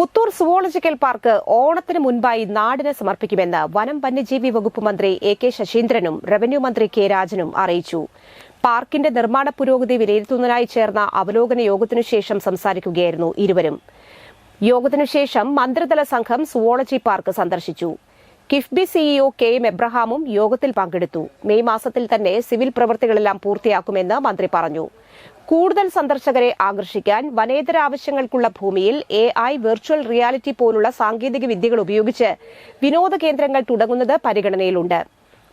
Puthur zoological park ഓണത്തിന് മുൻപായി നാടിന് സമർപ്പിക്കുമെന്ന് വനം വന്യജീവി വകുപ്പ് മന്ത്രി എ കെ ശശീന്ദ്രനും റവന്യൂ മന്ത്രി കെ രാജനും അറിയിച്ചു. പാർക്കിന്റെ നിർമ്മാണ പുരോഗതി വിലയിരുത്തുന്നതിനായി ചേർന്ന അവലോകന യോഗത്തിനു ശേഷം സംസാരിക്കുകയായിരുന്നു ഇരുവരും. യോഗത്തിനു ശേഷം മന്ത്രിതല സംഘം സുവോളജി പാർക്ക് സന്ദർശിച്ചു. കിഫ്ബി സിഇഒ കെ എം എബ്രഹാമും യോഗത്തിൽ പങ്കെടുത്തു. മെയ് മാസത്തിൽ തന്നെ സിവിൽ പ്രവൃത്തികളെല്ലാം പൂർത്തിയാക്കുമെന്ന് മന്ത്രി പറഞ്ഞു. കൂടുതൽ സന്ദർശകരെ ആകർഷിക്കാൻ വനേതര ആവശ്യങ്ങൾക്കുള്ള ഭൂമിയിൽ എ ഐ വെർച്വൽ റിയാലിറ്റി പോലുള്ള സാങ്കേതിക വിദ്യകൾ ഉപയോഗിച്ച് വിനോദ കേന്ദ്രങ്ങൾ തുടങ്ങുന്നത് പരിഗണനയിലുണ്ട്.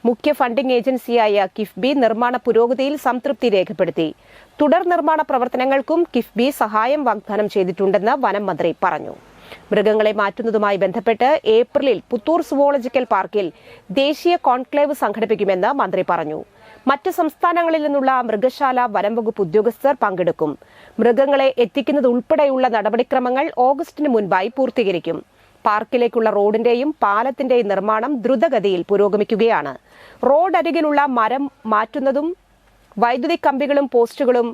മുഖ്യ ഫണ്ടിംഗ് ഏജൻസിയായ കിഫ്ബി നിർമ്മാണ പുരോഗതിയിൽ സംതൃപ്തി രേഖപ്പെടുത്തി. തുടർ നിർമ്മാണ പ്രവർത്തനങ്ങൾക്കും കിഫ്ബി സഹായം വാഗ്ദാനം ചെയ്തിട്ടുണ്ടെന്ന് വനം മന്ത്രി പറഞ്ഞു. മൃഗങ്ങളെ മാറ്റുന്നതുമായി ബന്ധപ്പെട്ട് ഏപ്രിലിൽ പുത്തൂർ സുവോളജിക്കൽ പാർക്കിൽ ദേശീയ കോൺക്ലേവ് സംഘടിപ്പിക്കുമെന്ന് മന്ത്രി പറഞ്ഞു. മറ്റ് സംസ്ഥാനങ്ങളിൽ നിന്നുള്ള മൃഗശാല വനംവകുപ്പ് ഉദ്യോഗസ്ഥർ പങ്കെടുക്കും. മൃഗങ്ങളെ എത്തിക്കുന്നത് ഉൾപ്പെടെയുള്ള നടപടിക്രമങ്ങൾ ഓഗസ്റ്റിന് മുൻപായി പൂർത്തീകരിക്കും. പാർക്കിലേക്കുള്ള റോഡിന്റെയും പാലത്തിന്റെയും നിർമ്മാണം ദ്രുതഗതിയിൽ പുരോഗമിക്കുകയാണ്. റോഡരികിലുള്ള മരം മാറ്റുന്നതും വൈദ്യുതി കമ്പികളും പോസ്റ്റുകളും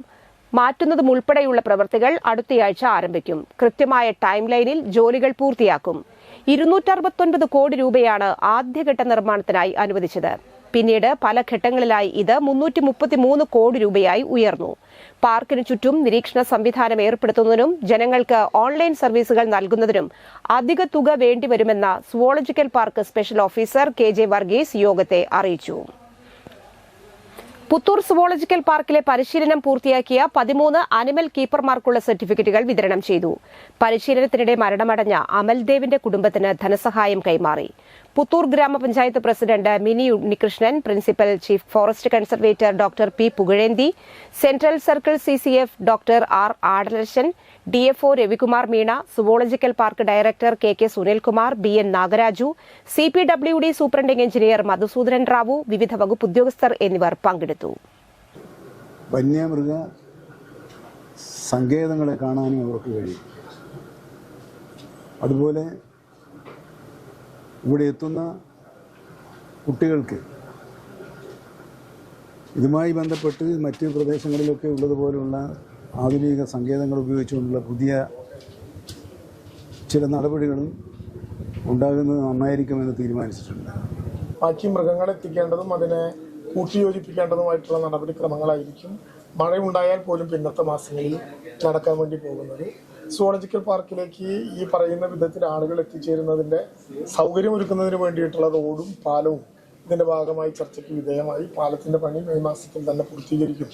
മാറ്റുന്നതും ഉൾപ്പെടെയുള്ള പ്രവൃത്തികൾ അടുത്തയാഴ്ച ആരംഭിക്കും. കൃത്യമായ ടൈം ലൈനിൽ ജോലികൾ പൂർത്തിയാക്കും. ഇരുന്നൂറ്ററുപത്തൊൻപത് കോടി രൂപയാണ് ആദ്യഘട്ട നിർമ്മാണത്തിനായി അനുവദിച്ചത്. പിന്നീട് പല ഘട്ടങ്ങളിലായി ഇത് മുന്നൂറ്റി മുപ്പത്തിമൂന്ന് കോടി രൂപയായി ഉയർന്നു. പാർക്കിന് ചുറ്റും നിരീക്ഷണ സംവിധാനം ഏർപ്പെടുത്തുന്നതിനും ജനങ്ങൾക്ക് ഓൺലൈൻ സർവീസുകൾ നൽകുന്നതിനും അധിക തുക വേണ്ടിവരുമെന്ന zoological park special officer K J Varghese യോഗത്തെ അറിയിച്ചു. പുത്തൂർ സുവോളജിക്കൽ പാർക്കിലെ പരിശീലനം പൂർത്തിയാക്കിയ പതിമൂന്ന് അനിമൽ കീപ്പർമാർക്കുള്ള സർട്ടിഫിക്കറ്റുകൾ വിതരണം ചെയ്തു. പരിശീലനത്തിനിടെ മരണമടഞ്ഞ അമൽദേവിന്റെ കുടുംബത്തിന് ധനസഹായം കൈമാറി. പുത്തൂർ ഗ്രാമപഞ്ചായത്ത് president Mini Unnikrishnan principal chief forest conservator doctor P Pukazhenthi central circle C C F doctor R Adalasan DFO Ravikumar Meena zoological park director K K Sunilkumar B N Nagaraju C P W D superintending engineer Madhusoodanan Rao വിവിധ വകുപ്പ് ഉദ്യോഗസ്ഥർ എന്നിവർ പങ്കെടുത്തു. വന്യമൃഗ സങ്കേതങ്ങളെ കാണാനും അവർക്ക് കഴിയും. അതുപോലെ ഇവിടെ എത്തുന്ന കുട്ടികൾക്ക് ഇതുമായി ബന്ധപ്പെട്ട് മറ്റ് പ്രദേശങ്ങളിലൊക്കെ ഉള്ളതുപോലുള്ള ആധുനിക സങ്കേതങ്ങൾ ഉപയോഗിച്ചുകൊണ്ടുള്ള പുതിയ ചില നടപടികളും ഉണ്ടാകുന്നത് നന്നായിരിക്കുമെന്ന് തീരുമാനിച്ചിട്ടുണ്ട്. ബാക്കി മൃഗങ്ങളെ എത്തിക്കേണ്ടതും അതിനെ കൂട്ടിയോജിപ്പിക്കേണ്ടതുമായിട്ടുള്ള നടപടിക്രമങ്ങളായിരിക്കും. മഴയുണ്ടായാൽ പോലും പിന്നത്തെ മാസങ്ങളിൽ നടക്കാൻ വേണ്ടി പോകുന്നത്. സുവോളജിക്കൽ പാർക്കിലേക്ക് ഈ പറയുന്ന വിധത്തിൽ ആളുകൾ എത്തിച്ചേരുന്നതിന്റെ സൗകര്യമൊരുക്കുന്നതിന് വേണ്ടിയിട്ടുള്ള റോഡും പാലവും ഇതിന്റെ ഭാഗമായി ചർച്ചയ്ക്ക് വിധേയമായി. പാലത്തിന്റെ പണി മെയ് മാസത്തിൽ തന്നെ പൂർത്തീകരിക്കും.